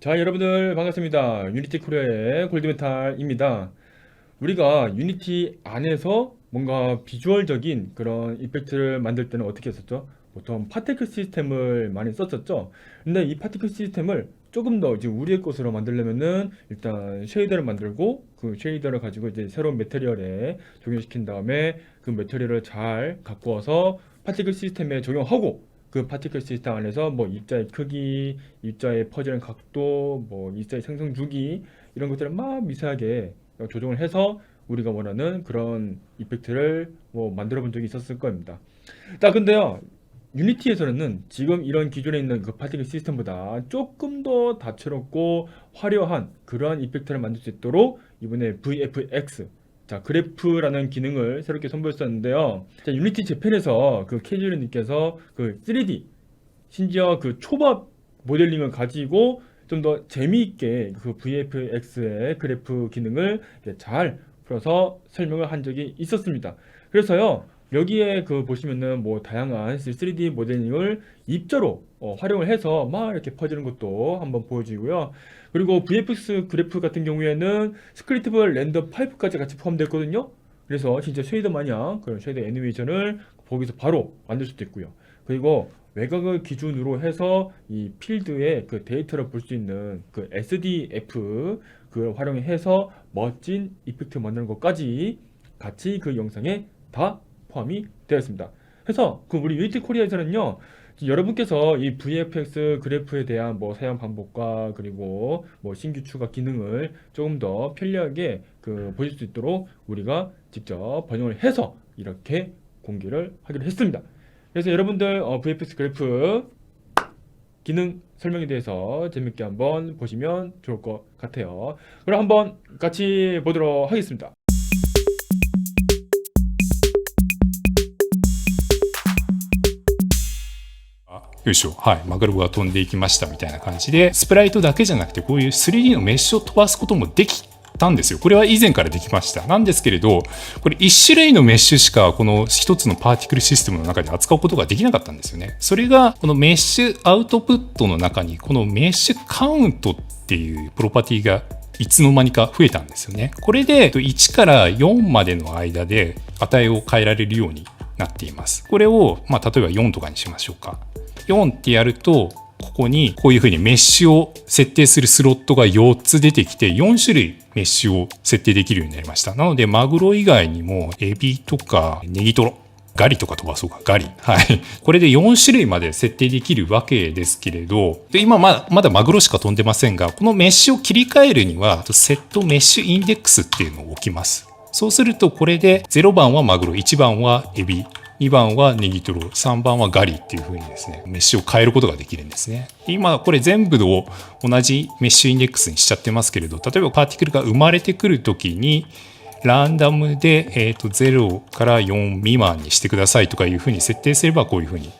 자, 여러분들 반갑습니다. 유니티 코리아의 골드메탈입니다. 우리가 유니티 안에서 뭔가 비주얼적인 그런 이펙트를 만들 때는 어떻게 했었죠? 보통 파티클 시스템을 많이 썼었죠. 근데 이 파티클 시스템을 조금 더 이제 우리의 것으로 만들려면은 일단 쉐이더를 만들고 그 쉐이더를 가지고 이제 새로운 매테리얼에 적용시킨 다음에 그 매테리얼을 잘 갖고 와서 파티클 시스템에 적용하고 그 파티클 시스템 안에서 뭐 입자의 크기, 입자의 퍼지는 각도, 뭐 입자의 생성 주기 이런 것들을 막 미세하게 조정을 해서 우리가 원하는 그런 이펙트를 뭐 만들어 본 적이 있었을 겁니다. 자, 근데요. 유니티에서는 지금 이런 기존에 있는 그 파티클 시스템보다 조금 더 다채롭고 화려한 그러한 이펙트를 만들 수 있도록 이번에 VFX 자, 그래프라는 기능을 새롭게 선보였었는데요. 자, 유니티 재팬에서 그 캐주얼님께서 그 3D, 심지어 그 초밥 모델링을 가지고 좀 더 재미있게 그 VFX의 그래프 기능을 잘 풀어서 설명을 한 적이 있었습니다. 그래서요, 여기에 그 보시면은 뭐 다양한 3D 모델링을 입자로 어, 활용을 해서 막 이렇게 퍼지는 것도 한번 보여주고요. 그리고 VFX 그래프 같은 경우에는 스크립트블 랜덤 파이프까지 같이 포함되었거든요. 그래서 진짜 쉐이더 마냥 그런 쉐이더 애니메이션을 거기서 바로 만들 수도 있고요. 그리고 외곽을 기준으로 해서 이 필드의 그 데이터를 볼 수 있는 그 SDF 그걸 활용해서 멋진 이펙트 만드는 것까지 같이 그 영상에 다 포함이 되어 있습니다. 그래서 그 우리 유니티 코리아에서는요. 여러분께서 이 VFX 그래프에 대한 뭐 사용 방법과 그리고 뭐 신규 추가 기능을 조금 더 편리하게 그 보실 수 있도록 우리가 직접 번역을 해서 이렇게 공개를 하기로 했습니다. 그래서 여러분들 어, VFX 그래프 기능 설명에 대해서 재밌게 한번 보시면 좋을 것 같아요. 그럼 한번 같이 보도록 하겠습니다. よいしょ、はい、マグロが飛んでいきましたみたいな感じで、スプライトだけじゃなくて、こういう 3D のメッシュを飛ばすこともできたんですよ。これは以前からできました。なんですけれど、これ1種類のメッシュしかこの1つのパーティクルシステムの中で扱うことができなかったんですよね。それが、このメッシュアウトプットの中に、このメッシュカウントっていうプロパティがいつの間にか増えたんですよね。これで1から4までの間で値を変えられるようになっています。これを、まあ、例えば4とかにしましょうか。4ってやると、ここにこういうふうにメッシュを設定するスロットが4つ出てきて、4種類メッシュを設定できるようになりました。なので、マグロ以外にも、エビとかネギトロ、ガリとか飛ばそうか、ガリ。はい。これで4種類まで設定できるわけですけれど、で今ままだマグロしか飛んでませんが、このメッシュを切り替えるには、セットメッシュインデックスっていうのを置きます。そうすると、これで0番はマグロ、1番はエビ、2番はネギトロ、3番はガリっていう風にですね、メッシュを変えることができるんですね。今、これ全部を同じメッシュインデックスにしちゃってますけれど、例えばパーティクルが生まれてくるときに、ランダムで、えー、と0から4未満にしてくださいとかいうふうに設定すれば、こういうふうに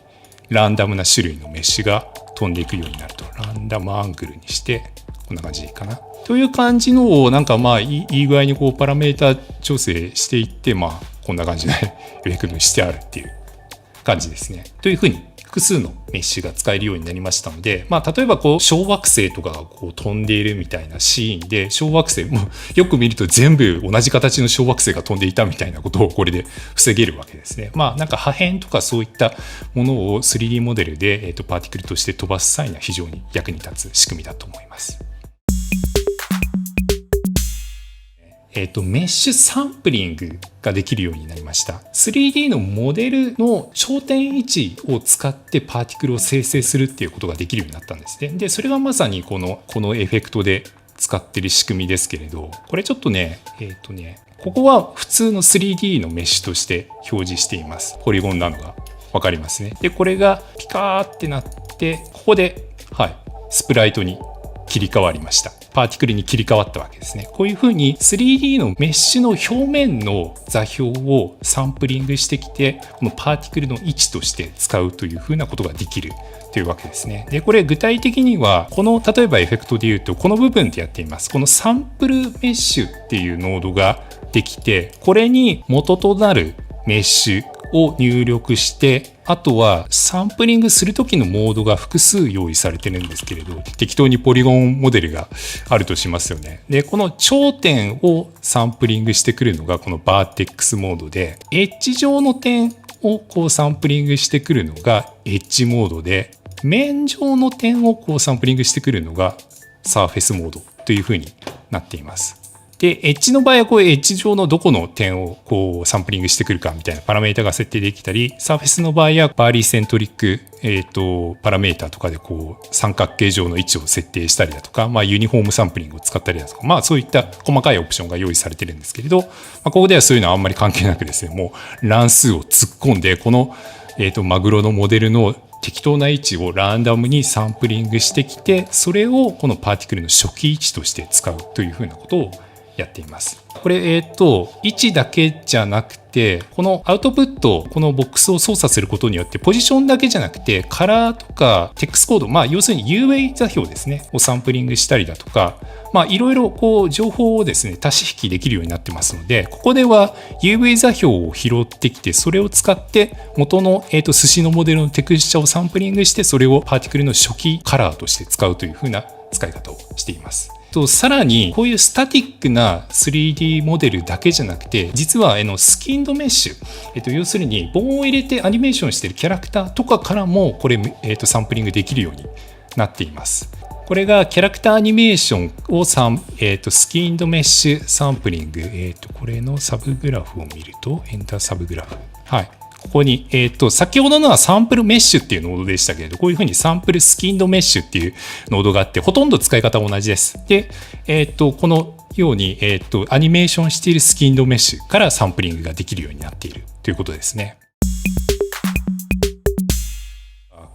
ランダムな種類のメッシュが飛んでいくようになると。ランダムアングルにして、こんな感じかな。という感じのを、なんかまあ、いい具合にこうパラメータ調整していって、まあ、こんな感じでエフェクトにしてあるっていう感じですね。というふうに複数のメッシュが使えるようになりましたので、まあ、例えばこう小惑星とかがこう飛んでいるみたいなシーンで小惑星もよく見ると全部同じ形の小惑星が飛んでいたみたいなことをこれで防げるわけですね。まあなんか破片とかそういったものを 3D モデルで、えー、とパーティクルとして飛ばす際には非常に役に立つ仕組みだと思います。えっ、と、メッシュサンプリングができるようになりました。3D のモデルの頂点位置を使ってパーティクルを生成するっていうことができるようになったんですね。で、それがまさにこの、このエフェクトで使ってる仕組みですけれど、これちょっとね、えっ、ー、とね、ここは普通の 3D のメッシュとして表示しています。ポリゴンなのがわかりますね。で、これがピカーってなって、ここで、はい、スプライトに切り替わりました。パーティクルに切り替わったわけですね。こういうふうに 3D のメッシュの表面の座標をサンプリングしてきて、このパーティクルの位置として使うというふうなことができるというわけですね。で、これ具体的には、この例えばエフェクトで言うと、この部分でやっています。このサンプルメッシュっていうノードができて、これに元となるメッシュを入力して、あとはサンプリングする時のモードが複数用意されてるんですけれど、適当にポリゴンモデルがあるとしますよね。で、この頂点をサンプリングしてくるのがこのバーテックスモードで、エッジ上の点をこうサンプリングしてくるのがエッジモードで、面上の点をこうサンプリングしてくるのがサーフェスモードというふうになっています。で、エッジの場合はこうエッジ上のどこの点をこうサンプリングしてくるかみたいなパラメータが設定できたり、サーフェスの場合はバーリーセントリック、えっ、と、パラメータとかでこう三角形状の位置を設定したりだとか、まあユニフォームサンプリングを使ったりだとか、まあそういった細かいオプションが用意されてるんですけれど、まあ、ここではそういうのはあんまり関係なくですね、もう乱数を突っ込んで、この、えっ、と、マグロのモデルの適当な位置をランダムにサンプリングしてきて、それをこのパーティクルの初期位置として使うというふうなことをやっています。これ、えっ、と、位置だけじゃなくて、このアウトプット、このボックスを操作することによって、ポジションだけじゃなくて、カラーとかテックスコード、まあ、要するに UA 座標ですね、をサンプリングしたりだとか、まあ、いろいろこう、情報をですね、足し引きできるようになってますので、ここでは UA 座標を拾ってきて、それを使って、元の、えっ、と、寿司のモデルのテクスチャをサンプリングして、それをパーティクルの初期カラーとして使うというふうな使い方をしています。とさらにこういうスタティックな 3D モデルだけじゃなくて実はあのスキンドメッシュ、えっと、要するに棒を入れてアニメーションしてるキャラクターとかからもこれ、えっと、サンプリングできるようになっています。これがキャラクターアニメーションをサン、えっとスキンドメッシュサンプリング、えっとこれのサブグラフを見るとエンターサブグラフ。はい。ここに、えっ、と、先ほどのはサンプルメッシュっていうノードでしたけれど、こういうふうにサンプルスキンドメッシュっていうノードがあって、ほとんど使い方は同じです。で、えっ、と、このように、えっ、と、アニメーションしているスキンドメッシュからサンプリングができるようになっているということですね。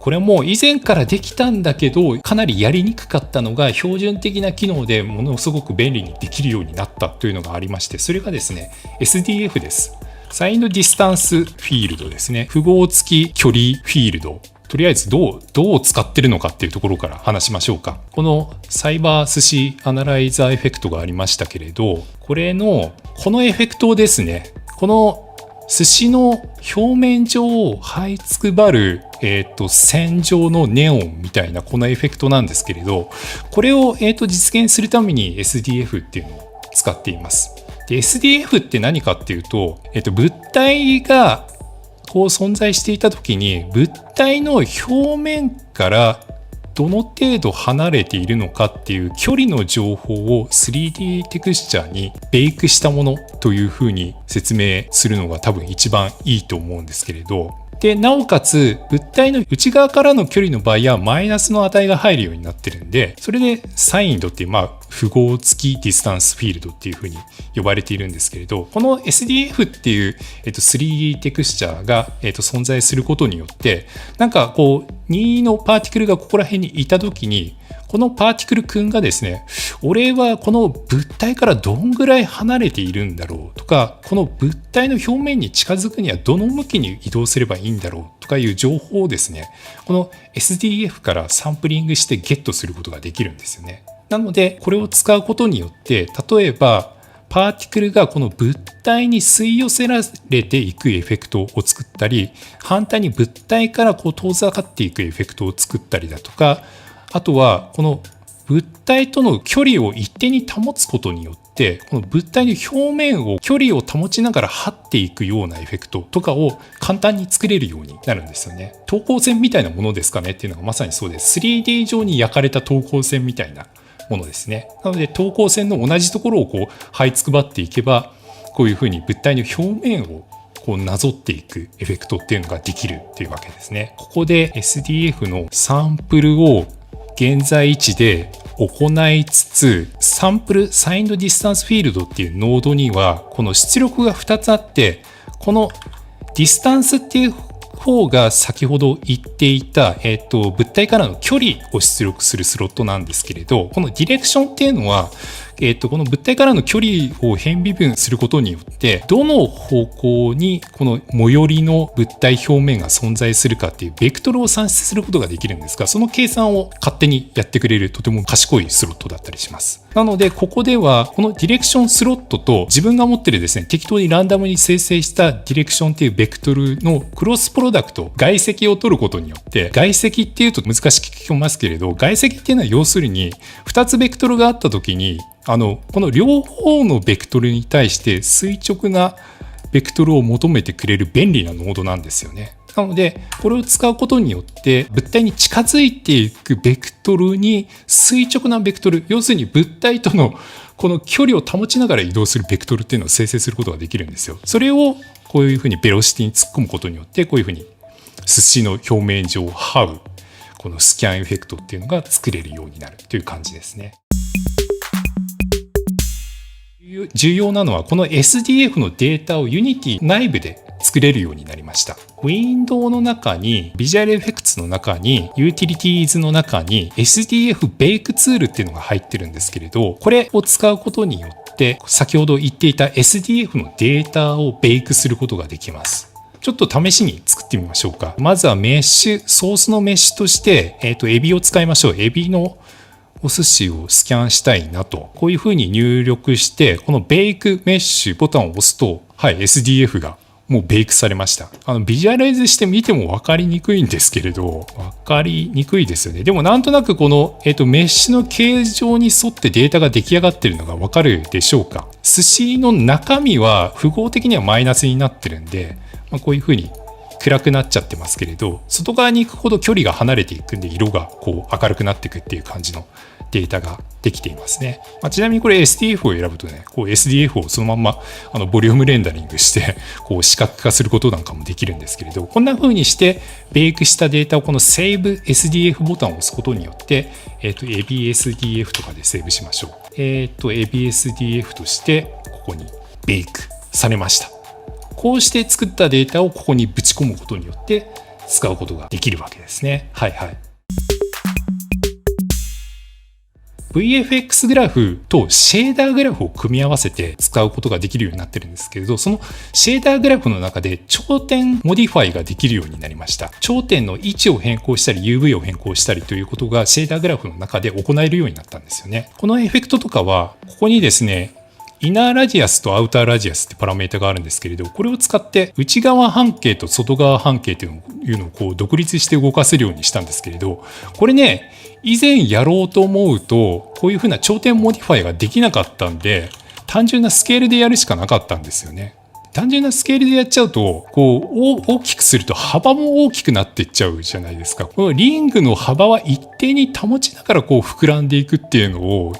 これも以前からできたんだけど、かなりやりにくかったのが標準的な機能でものすごく便利にできるようになったというのがありまして、それがですね、SDF です。サインドディスタンスフィールドですね。符号付き距離フィールド。とりあえずどう、どう使ってるのかっていうところから話しましょうか。このサイバー寿司アナライザーエフェクトがありましたけれど、これの、このエフェクトですね。この寿司の表面上を這いつくばる、えっ、と、線状のネオンみたいなこのエフェクトなんですけれど、これを、えっ、と、実現するために SDF っていうのを使っています。で、SDF って何かっていうと、えっ、と、物体がこう存在していた時に、物体の表面からどの程度離れているのかっていう距離の情報を 3D テクスチャーにベイクしたものというふうに説明するのが多分一番いいと思うんですけれどでなおかつ物体の内側からの距離の場合はマイナスの値が入るようになってるんでそれでサインドっていうまあ符号付きディスタンスフィールドっていうふうに呼ばれているんですけれどこの SDF っていう、えっと、3D テクスチャーが、えっと、存在することによってなんかこう2のパーティクルがここら辺にいた時にこのパーティクルくんがですね、俺はこの物体からどんぐらい離れているんだろうとか、この物体の表面に近づくにはどの向きに移動すればいいんだろうとかいう情報をですね、この SDF からサンプリングしてゲットすることができるんですよね。なので、これを使うことによって、例えば、パーティクルがこの物体に吸い寄せられていくエフェクトを作ったり、反対に物体からこう遠ざかっていくエフェクトを作ったりだとか、あとはこの物体との距離を一定に保つことによって、この物体の表面を距離を保ちながら張っていくようなエフェクトとかを簡単に作れるようになるんですよね。等高線みたいなものですかねっていうのがまさにそうです。3D 上に焼かれた等高線みたいなものですね。なので等高線の同じところをこう這いつくばっていけば、こういうふうに物体の表面をこうなぞっていくエフェクトっていうのができるっていうわけですね。ここで SDF のサンプルを現在位置で行いつつ、サンプルサインドディスタンスフィールドっていうノードには、この出力が2つあって、このディスタンスっていう方が先ほど言っていた、えっ、と、物体からの距離を出力するスロットなんですけれど、このディレクションっていうのは、えっと、この物体からの距離を変微分することによって、どの方向にこの最寄りの物体表面が存在するかっていうベクトルを算出することができるんですが、その計算を勝手にやってくれるとても賢いスロットだったりします。なので、ここでは、このディレクションスロットと自分が持ってるですね、適当にランダムに生成したディレクションっていうベクトルのクロスプロダクト、外積を取ることによって、外積っていうと難しく聞こえますけれど、外積っていうのは要するに、2つベクトルがあった時に、あの、この両方のベクトルに対して垂直なベクトルを求めてくれる便利なノードなんですよね。なので、これを使うことによって、物体に近づいていくベクトルに垂直なベクトル、要するに物体とのこの距離を保ちながら移動するベクトルっていうのを生成することができるんですよ。それをこういうふうにベロシティに突っ込むことによって、こういうふうに寿司の表面上を這う、このスキャンエフェクトっていうのが作れるようになるという感じですね。重要なのはこの SDF のデータを Unity 内部で作れるようになりました。ウィンドウの中に、Visual Effects の中に、Utilities の中に SDF ベイクツールっていうのが入ってるんですけれど、これを使うことによって、先ほど言っていた SDF のデータをベイクすることができます。ちょっと試しに作ってみましょうか。まずはメッシュ、ソースのメッシュとして、えっ、と、エビを使いましょう。エビのお寿司をスキャンしたいなと。こういうふうに入力して、このベイクメッシュボタンを押すと、はい、SDF がもうベイクされました。あの、ビジュアライズしてみても分かりにくいんですけれど、分かりにくいですよね。でもなんとなくこの、えっ、と、メッシュの形状に沿ってデータが出来上がってるのが分かるでしょうか。寿司の中身は符号的にはマイナスになってるんで、まあ、こういうふうに暗くなっちゃってますけれど外側に行くほど距離が離れていくんで色がこう明るくなっていくっていう感じのデータができていますね、まあ、ちなみにこれ SDF を選ぶとねこう SDF をそのまんまあのボリュームレンダリングしてこう視覚化することなんかもできるんですけれどこんな風にしてベイクしたデータをこの Save SDF ボタンを押すことによって、えっと ABSDF とかでセーブしましょうえっと ABSDF としてここにベイクされましたこうして作ったデータをここにぶち込むことによって使うことができるわけですね。はいはい。VFX グラフとシェーダーグラフを組み合わせて使うことができるようになってるんですけれど、そのシェーダーグラフの中で頂点モディファイができるようになりました。頂点の位置を変更したり UV を変更したりということがシェーダーグラフの中で行えるようになったんですよね。このエフェクトとかは、ここにですね、イナーラジアスとアウターラジアスってパラメータがあるんですけれど、これを使って内側半径と外側半径というのをこう独立して動かせるようにしたんですけれど、これね、以前やろうと思うと、こういうふうな頂点モディファイができなかったんで、単純なスケールでやるしかなかったんですよね。単純なスケールでやっちゃうと、こう、大きくすると幅も大きくなっていっちゃうじゃないですか。このリングの幅は一定に保ちながらこう膨らんでいくっていうのを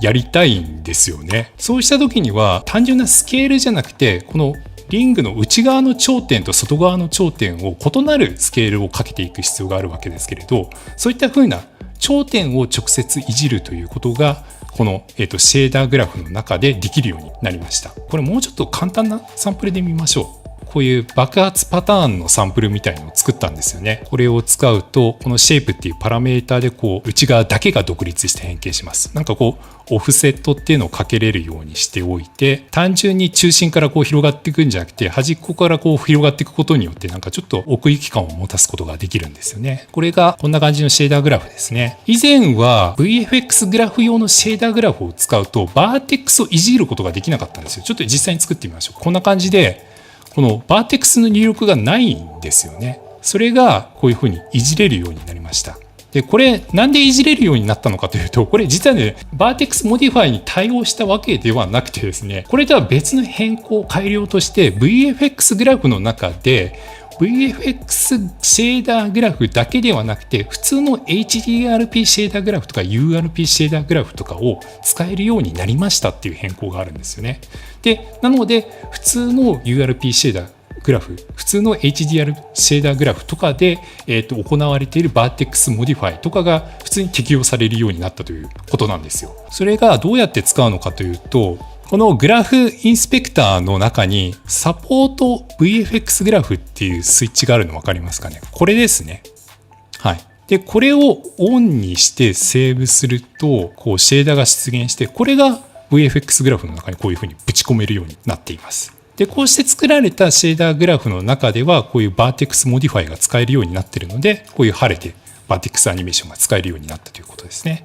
やりたいんですよね。そうした時には単純なスケールじゃなくて、このリングの内側の頂点と外側の頂点を異なるスケールをかけていく必要があるわけですけれど、そういったふうな頂点を直接いじるということが、この、えー、とシェーダーグラフの中でできるようになりました。これもうちょっと簡単なサンプルで見ましょう。こういう爆発パターンのサンプルみたいのを作ったんですよね。これを使うと、このシェイプっていうパラメータでこう内側だけが独立して変形します。なんかこう、オフセットっていうのをかけれるようにしておいて、単純に中心からこう広がっていくんじゃなくて、端っこからこう広がっていくことによって、なんかちょっと奥行き感を持たすことができるんですよね。これがこんな感じのシェーダーグラフですね。以前は VFX グラフ用のシェーダーグラフを使うと、バーテックスをいじることができなかったんですよ。ちょっと実際に作ってみましょう。こんな感じで、このバーテックスの入力がないんですよね。それがこういうふうにいじれるようになりました。で、これなんでいじれるようになったのかというと、これ実はね、バーテックスモディファイに対応したわけではなくてですね、これとは別の変更、改良として VFX グラフの中で VFX シェーダーグラフだけではなくて、普通の HDRP シェーダーグラフとか URP シェーダーグラフとかを使えるようになりましたっていう変更があるんですよね。で、なので、普通の URP シェーダーグラフ、普通の HDR シェーダーグラフとかで、えー、と行われているバーテックスモディファイとかが普通に適用されるようになったということなんですよ。それがどうやって使うのかというと、このグラフインスペクターの中にサポート VFX グラフっていうスイッチがあるの分かりますかね？これですね。はい。で、これをオンにしてセーブすると、こうシェーダーが出現して、これが VFX グラフの中にこういうふうにぶち込めるようになっています。で、こうして作られたシェーダーグラフの中では、こういうバーテックスモディファイが使えるようになっているので、こういう晴れてバーテックスアニメーションが使えるようになったということですね。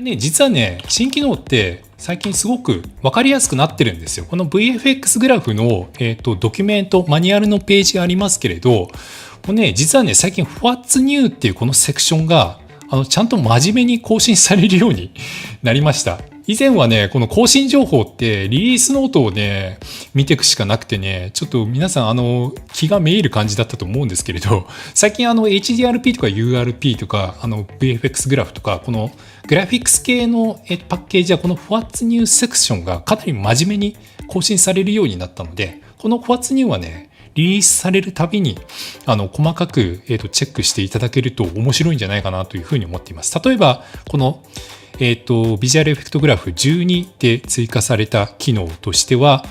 れね、実はね、新機能って最近すごく分かりやすくなってるんですよ。この VFX グラフの、えーとドキュメント、マニュアルのページがありますけれど、これね、実はね、最近 What's New っていうこのセクションが、あの、ちゃんと真面目に更新されるようになりました。以前はね、この更新情報ってリリースノートをね、見ていくしかなくてね、ちょっと皆さん、あの、気がめいる感じだったと思うんですけれど、最近あの HDRP とか URP とか、あの VFX グラフとか、このグラフィックス系のパッケージはこの What's New セクションがかなり真面目に更新されるようになったので、この What's New はね、リリースされるたびにあの細かく、えー、とチェックしていただけると面白いんじゃないかなというふうに思っています。例えば、この、えー、とビジュアルエフェクトグラフ12で追加された機能としては、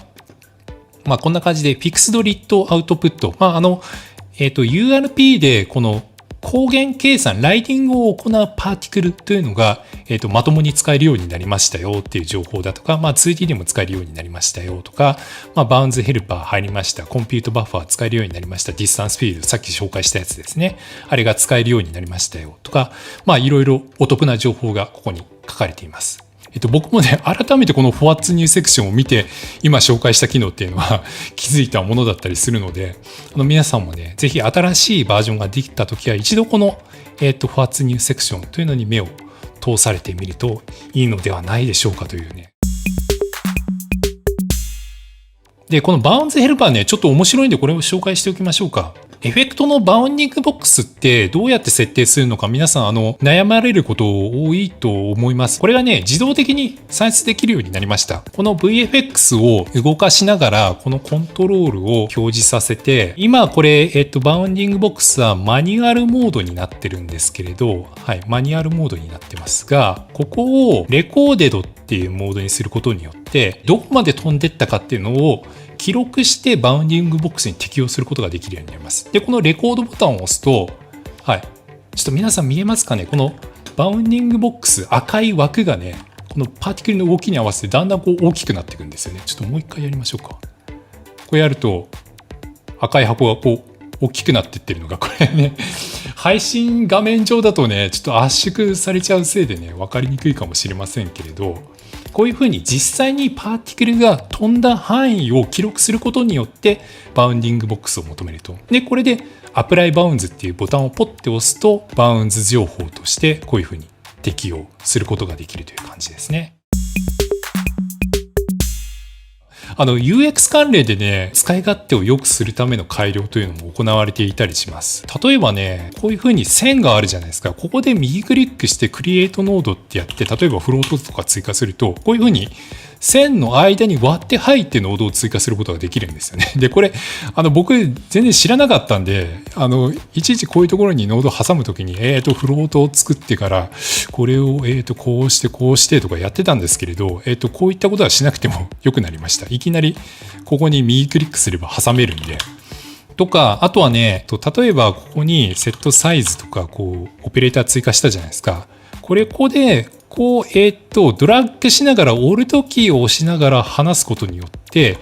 まあ、こんな感じで Fixed Lit Output、まああのえー、と URP でこの光源計算、ライティングを行うパーティクルというのが、えー、とまともに使えるようになりましたよっていう情報だとか、まあ、2D でも使えるようになりましたよとか、まあ、バウンズヘルパー入りました、コンピュートバッファー使えるようになりました、ディスタンスフィールド、さっき紹介したやつですね。あれが使えるようになりましたよとか、まあ、いろいろお得な情報がここに書かれています。えっと、僕もね、改めてこの What's New セクションを見て、今紹介した機能っていうのは 気づいたものだったりするので、あの皆さんもね、ぜひ新しいバージョンができたときは、一度この、えっと、What's New セクションというのに目を通されてみるといいのではないでしょうかというね。で、このバウンズヘルパーね、ちょっと面白いんでこれを紹介しておきましょうか。エフェクトのバウンディングボックスってどうやって設定するのか皆さんあの悩まれること多いと思います。これがね、自動的に算出できるようになりました。この VFX を動かしながらこのコントロールを表示させて、今これ、えっと、バウンディングボックスはマニュアルモードになってるんですけれど、はい、マニュアルモードになってますが、ここをレコーデドっていうモードにすることによって、どこまで飛んでったかっていうのを記録してバウンディングボックスに適用することができるようになります。で、このレコードボタンを押すと、はい。ちょっと皆さん見えますかね？このバウンディングボックス、赤い枠がね、このパーティクルの動きに合わせてだんだんこう大きくなっていくんですよね。ちょっともう一回やりましょうか。これやると、赤い箱がこう大きくなってってるのが、これね、配信画面上だとね、ちょっと圧縮されちゃうせいでね、分かりにくいかもしれませんけれど、こういうふうに実際にパーティクルが飛んだ範囲を記録することによってバウンディングボックスを求めると。で、これでアプライバウンズっていうボタンをポッて押すとバウンズ情報としてこういうふうに適用することができるという感じですね。あの UX 関連でね、使い勝手を良くするための改良というのも行われていたりします。例えばね、こういう風に線があるじゃないですか。ここで右クリックしてクリエイトノードってやって、例えばフロートとか追加すると、こういう風に線の間に割って入ってノードを追加することができるんですよね。で、これ、あの、僕、全然知らなかったんで、あの、いちいちこういうところにノードを挟むときに、えっ、ー、と、フロートを作ってから、これを、えっ、ー、と、こうして、こうしてとかやってたんですけれど、えっ、ー、と、こういったことはしなくても 良くなりました。いきなり、ここに右クリックすれば挟めるんで。とか、あとはね、例えばここにセットサイズとか、こう、オペレーター追加したじゃないですか。これ、ここで、こう、えっ、と、ドラッグしながら、オルトキーを押しながら話すことによって、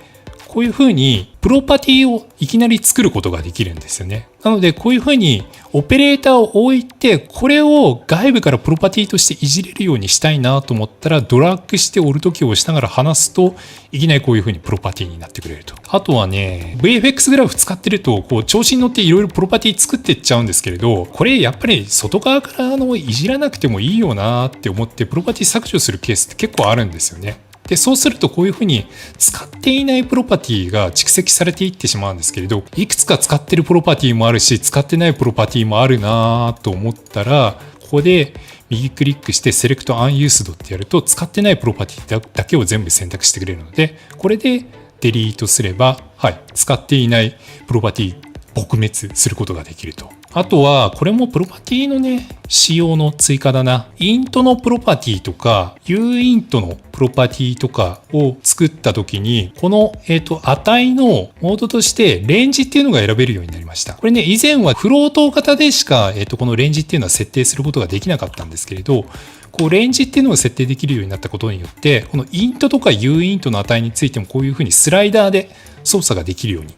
こういうふうに、プロパティをいきなり作ることができるんですよね。なので、こういうふうに、オペレーターを置いて、これを外部からプロパティとしていじれるようにしたいなと思ったら、ドラッグしてオルトキーを押しながら話すと、いきなりこういうふうにプロパティになってくれると。あとはね、VFX グラフ使ってると、こう、調子に乗っていろいろプロパティ作ってっちゃうんですけれど、これやっぱり外側からのいじらなくてもいいよなって思って、プロパティ削除するケースって結構あるんですよね。で、そうするとこういうふうに使っていないプロパティが蓄積されていってしまうんですけれど、いくつか使ってるプロパティもあるし、使ってないプロパティもあるなと思ったら、ここで右クリックして Select Unused ってやると、使ってないプロパティだけを全部選択してくれるので、これでデリートすれば、はい、使っていないプロパティ撲滅することができると。あとは、これもプロパティのね、仕様の追加だな。イントのプロパティとか、U イントのプロパティとかを作った時に、この、えっ、と、値のモードとして、レンジっていうのが選べるようになりました。これね、以前はフロート型でしか、えっ、と、このレンジっていうのは設定することができなかったんですけれど、こうレンジっていうのを設定できるようになったことによって、このイントとか U イントの値についてもこういうふうにスライダーで操作ができるように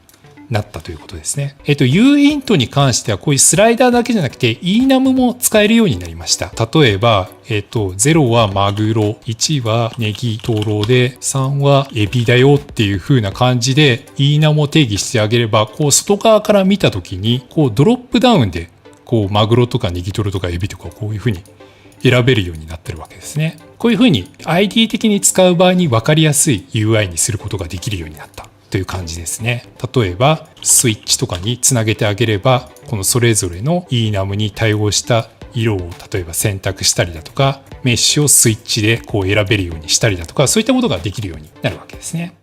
なったということですね。えっと、U イントに関してはこういうスライダーだけじゃなくて enum も使えるようになりました。例えば、えっと、0はマグロ、1はネギトロで、3はエビだよっていう風な感じで enum を定義してあげれば、こう外側から見た時に、こうドロップダウンで、こうマグロとかネギトロとかエビとかこういう風に選べるようになってるわけですね。こういうふうに ID 的に使う場合に分かりやすい UI にすることができるようになったという感じですね。例えばスイッチとかにつなげてあげればこのそれぞれの ENAM に対応した色を例えば選択したりだとかメッシュをスイッチでこう選べるようにしたりだとかそういったことができるようになるわけですね。